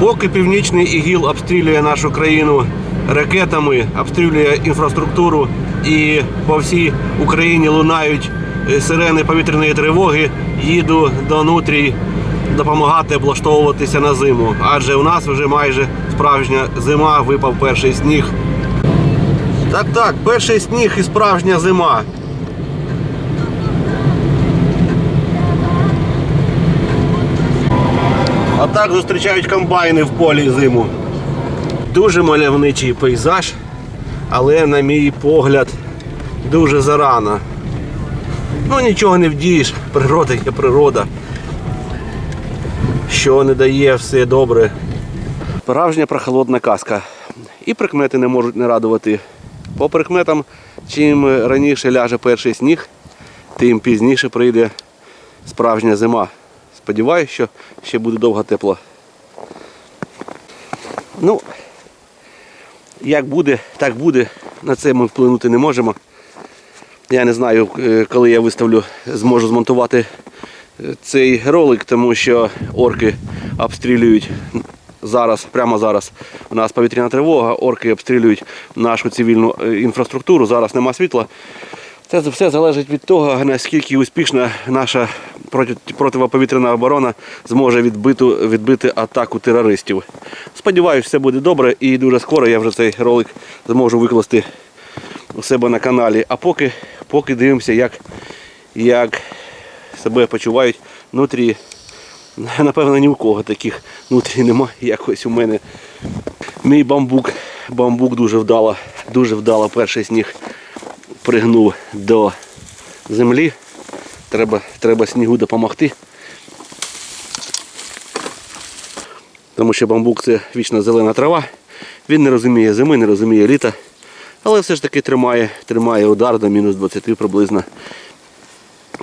Поки північний ігіл обстрілює нашу країну ракетами, обстрілює інфраструктуру і по всій Україні лунають е, сирени повітряної тривоги, їду до нутрій допомагати облаштовуватися на зиму. Адже у нас вже майже справжня зима, випав перший сніг. Так, так, перший сніг і справжня зима. А так зустрічають комбайни в полі зиму. Дуже мальовничий пейзаж, але, на мій погляд, дуже зарано. Ну нічого не вдієш, природа є природа. Що не дає все добре. Справжня прохолодна казка. І прикмети не можуть не радувати. По прикметам, чим раніше ляже перший сніг, тим пізніше прийде справжня зима. Сподіваюсь, що ще буде довго тепло. Ну, як буде, так буде. На це ми вплинути не можемо. Я не знаю, е, коли я виставлю, зможу змонтувати е, цей ролик, тому що орки обстрілюють зараз, прямо зараз. У нас повітряна тривога, орки обстрілюють нашу цивільну е, інфраструктуру, зараз нема світла. Це все залежить від того, наскільки успішно наша проти- протиповітряна оборона зможе відбити, відбити атаку терористів. Сподіваюсь, все буде добре і дуже скоро я вже цей ролик зможу викласти у себе на каналі. А поки, поки дивимося, як, як себе почувають внутрі. Напевно, ні у кого таких внутрі немає, як ось у мене. Мій бамбук, бамбук дуже вдало, дуже вдало перший сніг пригнув до землі. Треба, треба снігу допомогти. Тому що бамбук це вічно зелена трава. Він не розуміє зими, не розуміє літа. Але все ж таки тримає, тримає удар до мінус 20 приблизно.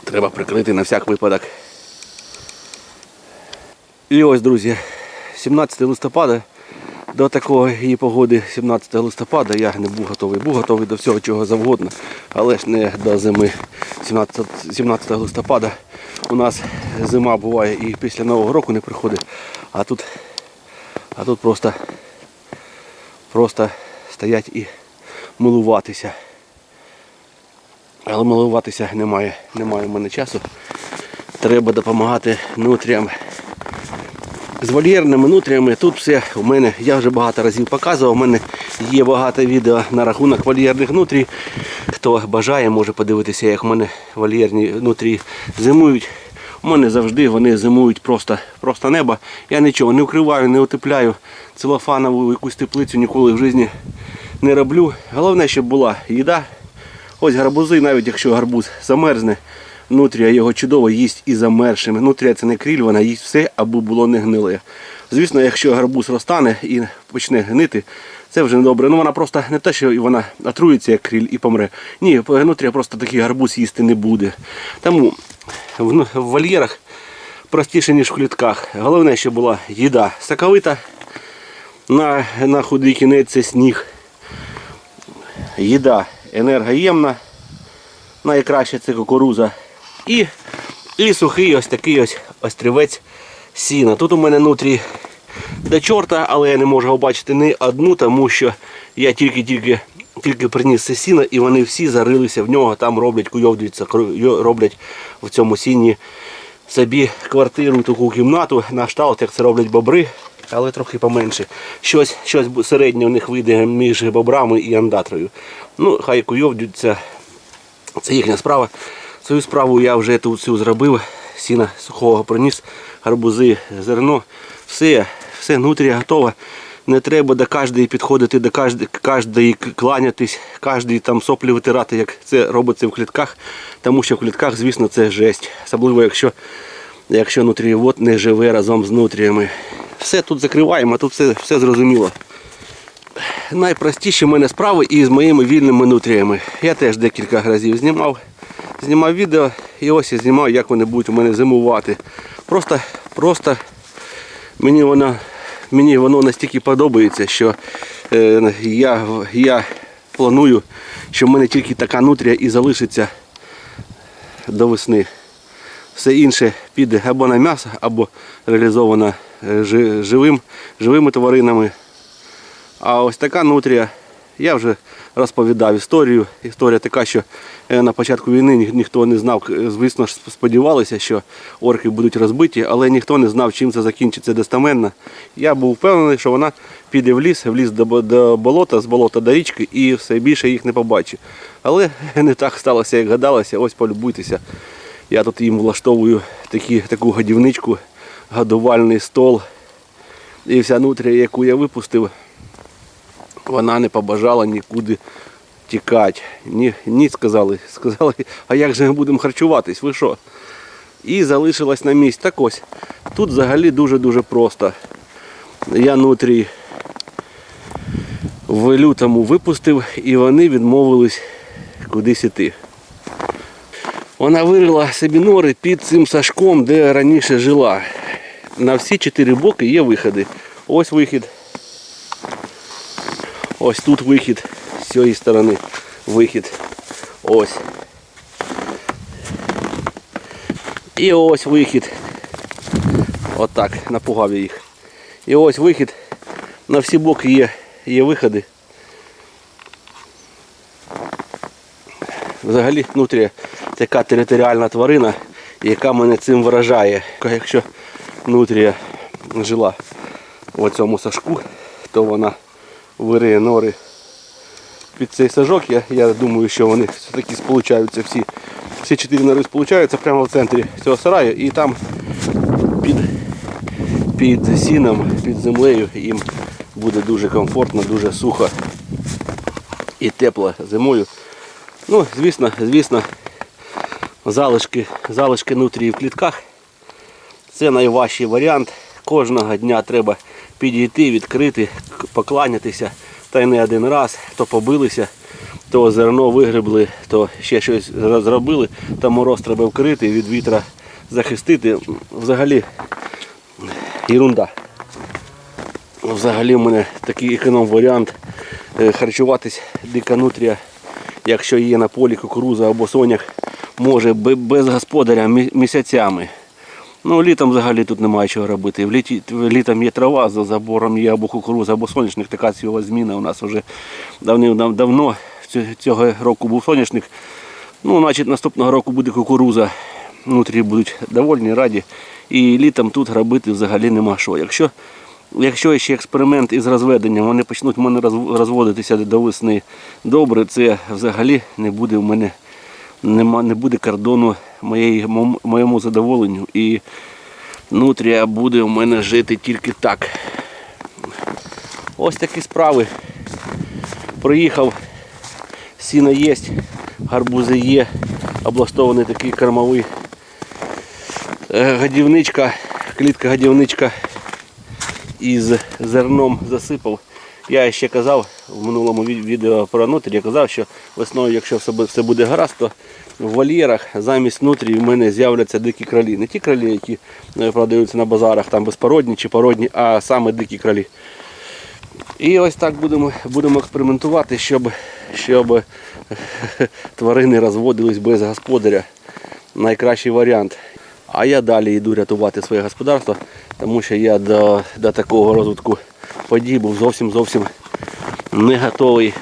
Треба прикрити на всяк випадок. І ось, друзі, 17 листопада. До такої погоди 17 листопада я не був готовий. Був готовий до всього чого завгодно, але ж не до зими. 17, 17 листопада у нас зима буває і після Нового року не приходить. А тут, а тут просто, просто стоять і милуватися. Але милуватися немає, немає в мене часу. Треба допомагати нутріям з вольєрними нутріями. Тут все у мене, я вже багато разів показував, у мене є багато відео на рахунок вольєрних нутрій. Хто бажає, може подивитися, як у мене вольєрні нутрі зимують. У мене завжди вони зимують просто, просто небо. Я нічого не укриваю, не утепляю. Целофанову якусь теплицю ніколи в житті не роблю. Головне, щоб була їда. Ось гарбузи, навіть якщо гарбуз замерзне, нутрія його чудово їсть і замершими. Нутрія це не кріль, вона їсть все, аби було не гниле. Звісно, якщо гарбуз розтане і почне гнити, це вже не добре. Ну вона просто не те, що вона отрується як кріль і помре. Ні, нутрія просто такий гарбуз їсти не буде. Тому в, в вольєрах простіше, ніж в клітках. Головне, щоб була їда соковита. На, на худий кінець це сніг. Їда енергоємна. Найкраще це кукуруза. І, і сухий ось такий ось острівець сіна. Тут у мене нутрі до чорта, але я не можу побачити ні одну, тому що я тільки-тільки тільки приніс це сіно і вони всі зарилися в нього, там роблять, куйовдуються, роблять в цьому сіні собі квартиру, таку кімнату, на шталт, як це роблять бобри, але трохи поменше. Щось, щось середнє у них вийде між бобрами і андатрою. Ну, хай куйовдються, це їхня справа. Свою справу я вже тут всю зробив. Сіна сухого приніс, гарбузи, зерно. Все, все нутрія готово. Не треба до кожної підходити, до кожної, кланятись, кожної там соплі витирати, як це робиться в клітках. Тому що в клітках, звісно, це жесть. Особливо, якщо, якщо нутрієвод не живе разом з нутріями. Все тут закриваємо, тут все, все зрозуміло найпростіші в мене справи і з моїми вільними нутріями. Я теж декілька разів знімав, знімав відео і ось я знімав, як вони будуть у мене зимувати. Просто, просто мені воно, мені воно настільки подобається, що е, я, я планую, що в мене тільки така нутрія і залишиться до весни. Все інше піде або на м'ясо, або реалізовано е, живим, живими тваринами. А ось така нутрія, я вже розповідав історію. Історія така, що е, на початку війни ні- ніхто не знав, Е, звісно ж, сподівалися, що орки будуть розбиті, але ніхто не знав, чим це закінчиться достеменно. Я був впевнений, що вона піде в ліс, в ліс до, до болота, з болота до річки і все більше їх не побачить. Але не так сталося, як гадалося. Ось полюбуйтеся. Я тут їм влаштовую такі, таку годівничку, годувальний стол. І вся нутрія, яку я випустив, вона не побажала нікуди тікати. Ні, ні, сказали. Сказали, а як же ми будемо харчуватись? Ви що? І залишилась на місці. Так ось. Тут взагалі дуже-дуже просто. Я нутрій в лютому випустив і вони відмовились кудись іти. Вона вирила собі нори під цим сашком, де раніше жила. На всі чотири боки є виходи. Ось вихід. Ось тут вихід з цієї сторони. Вихід. Ось. І ось вихід. Отак, напугав я їх. І ось вихід. На всі боки є, є виходи. Взагалі нутрія така територіальна тварина, яка мене цим вражає. Якщо нутрія жила в цьому сашку, то вона вириє нори під цей сажок. Я, я думаю, що вони все-таки сполучаються всі. Всі чотири нори сполучаються прямо в центрі цього сараю і там під, під сіном, під землею їм буде дуже комфортно, дуже сухо і тепло зимою. Ну, звісно, звісно, залишки, залишки нутрії в клітках. Це найважчий варіант. Кожного дня треба підійти, відкрити, покланятися. Та й не один раз. То побилися, то зерно вигребли, то ще щось зро- зробили, то мороз треба вкрити, від вітра захистити. Взагалі ерунда. Взагалі в мене такий економ варіант е, харчуватись дика нутрія, якщо є на полі кукуруза або сонях, може без господаря місяцями. Ну, літом взагалі тут немає чого робити. В літі, літом є трава за забором, є або кукуруза, або соняшник. Така цього зміна у нас вже давним давно. Цього року був соняшник. Ну, значить, наступного року буде кукуруза. Внутрі будуть довольні, раді. І літом тут робити взагалі нема що. Якщо, якщо ще експеримент із розведенням, вони почнуть в мене розводитися до весни добре, це взагалі не буде в мене нема, не буде кордону моєї, моєму задоволенню. І нутрія буде в мене жити тільки так. Ось такі справи. Приїхав, сіно є, гарбузи є, облаштований такий кормовий е, годівничка, клітка годівничка із зерном засипав. Я ще казав в минулому відео про нутрі, я казав, що весною, якщо все буде гаразд, то в вольєрах замість нутрі в мене з'являться дикі кролі. Не ті кролі, які е, продаються на базарах, там безпородні чи породні, а саме дикі кролі. І ось так будемо, будемо експериментувати, щоб, щоб тварини розводились без господаря. Найкращий варіант. А я далі йду рятувати своє господарство, тому що я до, до такого розвитку подій був зовсім зовсім не готовий.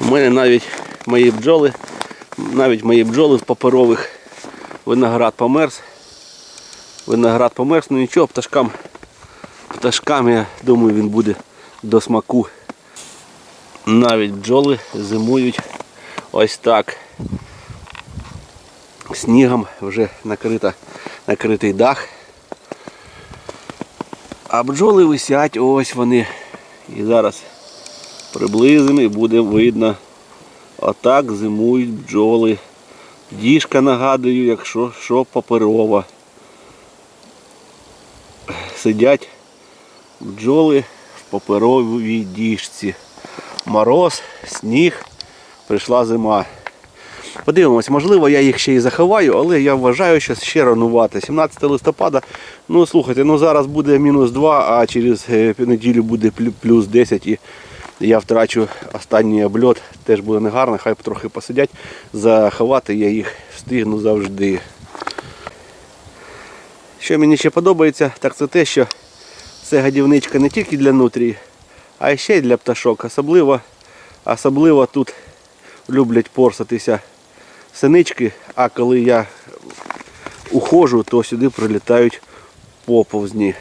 У мене навіть мої бджоли, навіть мої бджоли з паперових виноград померз. Виноград померз, ну нічого, пташкам, пташкам, я думаю, він буде до смаку. Навіть бджоли зимують ось так. Снігом вже накрита, накритий дах. А бджоли висять, ось вони. І зараз приблизимо і буде видно. Отак зимують бджоли. Діжка нагадую, якщо що паперова. Сидять бджоли в паперовій діжці. Мороз, сніг, прийшла зима. Подивимось, можливо, я їх ще і заховаю, але я вважаю, що ще ранувати. 17 листопада, ну слухайте, ну зараз буде мінус 2, а через е, неділю буде плюс 10 і я втрачу останній обльот. Теж буде негарно, хай трохи посидять. Заховати я їх встигну завжди. Що мені ще подобається, так це те, що це гадівничка не тільки для нутрій, а ще й для пташок. Особливо, особливо тут люблять порсатися синички, а коли я ухожу, то сюди прилітають поповзні.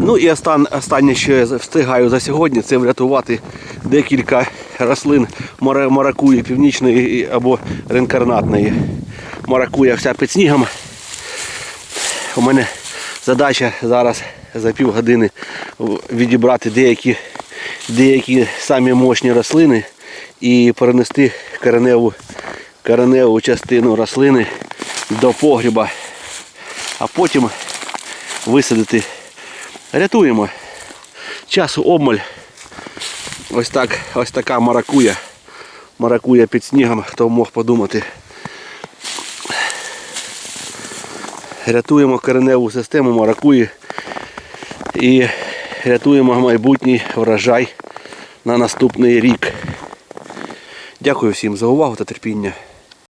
Ну і остан, останнє, що я встигаю за сьогодні, це врятувати декілька рослин мара- маракуї північної або реінкарнатної. Маракуя вся під снігом. У мене задача зараз за півгодини в- відібрати деякі, деякі самі мощні рослини і перенести кореневу, кореневу частину рослини до погріба, а потім висадити. Рятуємо. Часу обмаль. Ось так, ось така маракуя. Маракуя під снігом, хто мог подумати. Рятуємо кореневу систему маракуї і рятуємо майбутній врожай на наступний рік. Дякую всім за увагу та терпіння.